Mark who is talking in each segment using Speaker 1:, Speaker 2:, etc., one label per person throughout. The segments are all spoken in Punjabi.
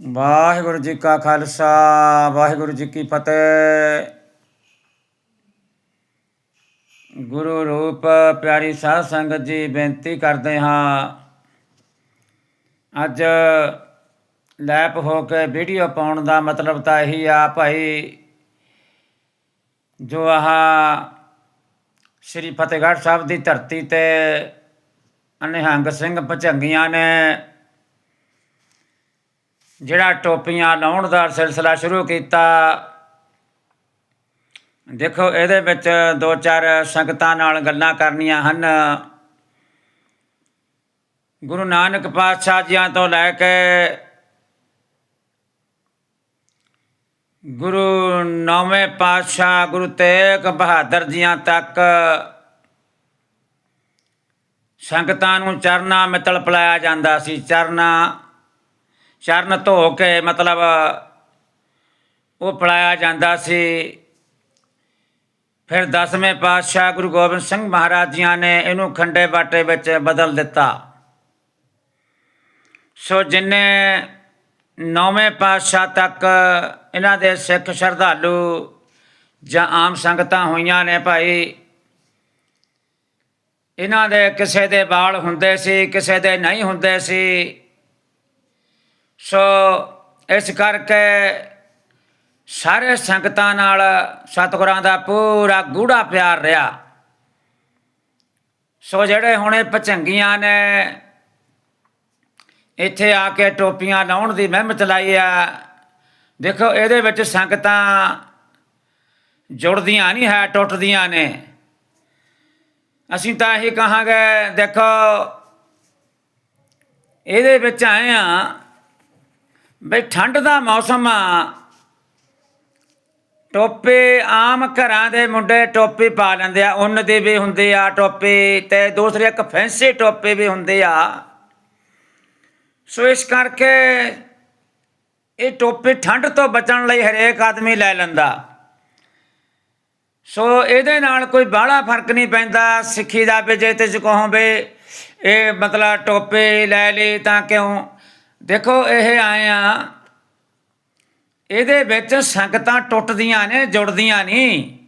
Speaker 1: ਵਾਹਿਗੁਰੂ ਜੀ ਕਾ ਖਾਲਸਾ, ਵਾਹਿਗੁਰੂ ਜੀ ਕੀ ਫਤਿਹ। ਗੁਰੂ ਰੂਪ ਪਿਆਰੀ ਸਾਧ ਸੰਗਤ ਜੀ, ਬੇਨਤੀ ਕਰਦੇ ਹਾਂ, ਅੱਜ ਲੈਪ ਹੋ ਕੇ ਵੀਡੀਓ ਪਾਉਣ ਦਾ ਮਤਲਬ ਤਾਂ ਇਹੀ ਆ ਭਾਈ, ਜੋ ਆਹ ਸ੍ਰੀ ਫਤਿਹਗੜ੍ਹ ਸਾਹਿਬ ਦੀ ਧਰਤੀ ਤੇ ਅਨਿਹੰਗ ਸਿੰਘ ਭਚੰਗੀਆਂ ਨੇ ਜਿਹੜਾ ਟੋਪੀਆਂ ਲਾਉਣ ਦਾ ਸਿਲਸਿਲਾ ਸ਼ੁਰੂ ਕੀਤਾ। ਦੇਖੋ, ਇਹਦੇ ਵਿੱਚ ਦੋ ਚਾਰ ਸੰਗਤਾਂ ਨਾਲ ਗੱਲਾਂ ਕਰਨੀਆਂ ਹਨ। ਗੁਰੂ ਨਾਨਕ ਪਾਤਸ਼ਾਹ ਜੀਆਂ ਤੋਂ ਲੈ ਕੇ ਗੁਰੂ ਨੌਵੇਂ ਪਾਤਸ਼ਾਹ, ਗੁਰੂ ਤੇਗ ਬਹਾਦਰ ਜੀਆਂ ਤੱਕ ਸੰਗਤਾਂ ਨੂੰ ਚਰਨਾ ਮਿੱਤਲ ਪਲਾਇਆ ਜਾਂਦਾ ਸੀ। ਚਰਨਾ ਚਰਨ ਧੋ ਕੇ ਮਤਲਬ ਉਹ ਪਲਾਇਆ ਜਾਂਦਾ ਸੀ। ਫਿਰ ਦਸਵੇਂ ਪਾਤਸ਼ਾਹ ਗੁਰੂ ਗੋਬਿੰਦ ਸਿੰਘ ਮਹਾਰਾਜ ਜੀਆਂ ਨੇ ਇਹਨੂੰ ਖੰਡੇ ਬਾਟੇ ਵਿੱਚ ਬਦਲ ਦਿੱਤਾ। ਸੋ ਜਿੰਨੇ ਨੌਵੇਂ ਪਾਤਸ਼ਾਹ ਤੱਕ ਇਹਨਾਂ ਦੇ ਸਿੱਖ ਸ਼ਰਧਾਲੂ ਜਾਂ ਆਮ ਸੰਗਤਾਂ ਹੋਈਆਂ ਨੇ ਭਾਈ, ਇਹਨਾਂ ਦੇ ਕਿਸੇ ਦੇ ਵਾਲ ਹੁੰਦੇ ਸੀ, ਕਿਸੇ ਦੇ ਨਹੀਂ ਹੁੰਦੇ ਸੀ ਸੋ ਇਸ ਕਰਕੇ ਸਾਰੇ ਸੰਗਤਾਂ ਨਾਲ ਸਤਿਗੁਰਾਂ ਦਾ ਪੂਰਾ ਗੂੜਾ ਪਿਆਰ ਰਿਹਾ। ਸੋ ਜਿਹੜੇ ਹੁਣੇ ਪਚੰਗੀਆਂ ਨੇ, ਇੱਥੇ ਆ ਕੇ ਟੋਪੀਆਂ ਲਾਉਣ ਦੀ ਮਹਿਮ ਚਲਾਈ ਆ, ਦੇਖੋ ਇਹਦੇ ਵਿੱਚ ਸੰਗਤਾਂ ਜੁੜਦੀਆਂ ਨਹੀਂ ਹੈ, ਟੁੱਟਦੀਆਂ ਨੇ। ਅਸੀਂ ਤਾਂ ਇਹੀ ਕਹਾਂਗੇ, ਦੇਖੋ, ਇਹਦੇ ਵਿੱਚ ਆਏ ਆ ਬਈ ਠੰਡ ਦਾ ਮੌਸਮ ਆ। ਟੋਪੇ ਆਮ ਘਰਾਂ ਦੇ ਮੁੰਡੇ ਟੋਪੀ ਪਾ ਲੈਂਦੇ ਆ। ਉੱਨ ਦੇ ਵੀ ਹੁੰਦੇ ਆ ਟੋਪੇ ਤੇ ਦੂਸਰੇ ਇੱਕ ਫੈਂਸੀ ਟੋਪੇ ਵੀ ਹੁੰਦੇ ਆ। ਸੋ ਇਸ ਕਰਕੇ ਇਹ ਟੋਪੇ ਠੰਡ ਤੋਂ ਬਚਣ ਲਈ ਹਰੇਕ ਆਦਮੀ ਲੈ ਲੈਂਦਾ। ਸੋ ਇਹਦੇ ਨਾਲ ਕੋਈ ਬਾਹਲਾ ਫ਼ਰਕ ਨਹੀਂ ਪੈਂਦਾ। ਸਿੱਖੀ ਦਾ ਵੀ ਜੇ ਤੇ ਕਹੋ ਵੀ ਇਹ ਮਤਲਬ ਟੋਪੇ ਲੈ ਲਈ ਤਾਂ ਕਿਉਂ? ਦੇਖੋ, ਇਹ ਆਏ ਆ। ਇਹਦੇ ਵਿੱਚ ਸੰਗਤਾਂ ਟੁੱਟਦੀਆਂ ਨੇ, ਜੁੜਦੀਆਂ ਨਹੀਂ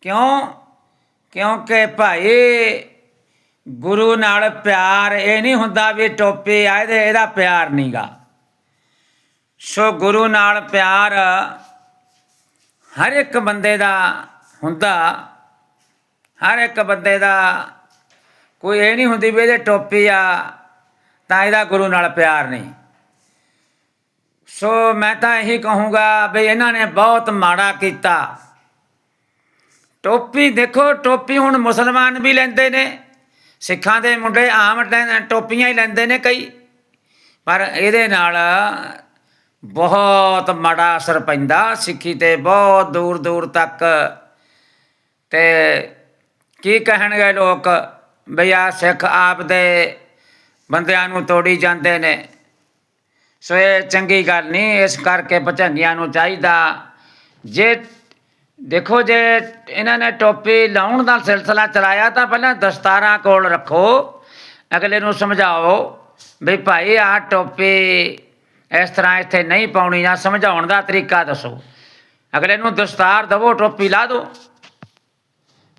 Speaker 1: ਕਿਉਂ? ਕਿਉਂਕਿ ਭਾਈ ਗੁਰੂ ਨਾਲ ਪਿਆਰ, ਇਹ ਨਹੀਂ ਹੁੰਦਾ ਵੀ ਟੋਪੀ ਆਏ ਇਹਦੇ, ਇਹਦਾ ਪਿਆਰ ਨਹੀਂਗਾ ਸੋ ਗੁਰੂ ਨਾਲ ਪਿਆਰ ਹਰ ਇੱਕ ਬੰਦੇ ਦਾ ਹੁੰਦਾ। ਹਰ ਇੱਕ ਬੰਦੇ ਦਾ ਕੋਈ ਇਹ ਨਹੀਂ ਹੁੰਦੀ ਵੀ ਇਹਦੇ ਟੋਪੀ ਆ ਤਾਂ ਇਹਦਾ ਗੁਰੂ ਨਾਲ ਪਿਆਰ ਨਹੀਂ। ਸੋ ਮੈਂ ਤਾਂ ਇਹੀ ਕਹੂੰਗਾ ਵੀ ਇਹਨਾਂ ਨੇ ਬਹੁਤ ਮਾੜਾ ਕੀਤਾ। ਟੋਪੀ ਦੇਖੋ, ਟੋਪੀ ਹੁਣ ਮੁਸਲਮਾਨ ਵੀ ਲੈਂਦੇ ਨੇ। ਸਿੱਖਾਂ ਦੇ ਮੁੰਡੇ ਆਮ ਟੋਪੀਆਂ ਹੀ ਲੈਂਦੇ ਨੇ ਕਈ। ਪਰ ਇਹਦੇ ਨਾਲ ਬਹੁਤ ਮਾੜਾ ਅਸਰ ਪੈਂਦਾ ਸਿੱਖੀ ਤੇ ਬਹੁਤ ਦੂਰ ਦੂਰ ਤੱਕ। ਤੇ ਕੀ ਕਹਿਣਗੇ ਲੋਕ ਬਈ ਆ ਸਿੱਖ ਆਪ ਦੇ ਬੰਦਿਆਂ ਨੂੰ ਤੋੜੀ ਜਾਂਦੇ ਨੇ। ਸੋ ਇਹ ਚੰਗੀ ਗੱਲ ਨਹੀਂ, ਇਸ ਕਰਕੇ ਭਚੰਗੀਆਂ ਨੂੰ ਚਾਹੀਦਾ। ਜੇ, ਦੇਖੋ ਜੇ ਇਹਨਾਂ ਨੇ ਟੋਪੀ ਲਾਉਣ ਦਾ ਸਿਲਸਿਲਾ ਚਲਾਇਆ ਤਾਂ ਪਹਿਲਾਂ ਦਸਤਾਰਾਂ ਕੋਲ ਰੱਖੋ। ਅਗਲੇ ਨੂੰ ਸਮਝਾਓ ਵੀ ਭਾਈ ਆਹ ਟੋਪੀ ਇਸ ਤਰ੍ਹਾਂ ਇੱਥੇ ਨਹੀਂ ਪਾਉਣੀ ਜਾਂ ਸਮਝਾਉਣ ਦਾ ਤਰੀਕਾ ਦੱਸੋ। ਅਗਲੇ ਨੂੰ ਦਸਤਾਰ ਦਵੋ, ਟੋਪੀ ਲਾ ਦਿਓ।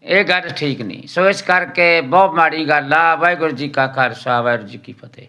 Speaker 1: ਇਹ ਗੱਲ ਠੀਕ ਨਹੀਂ। ਸੋ ਇਸ ਕਰਕੇ ਬਹੁਤ ਮਾੜੀ ਗੱਲ ਆ। ਵਾਹਿਗੁਰੂ ਜੀ ਕਾ ਖਾਲਸਾ, ਵਾਹਿਗੁਰੂ ਜੀ ਕੀ ਫਤਿਹ।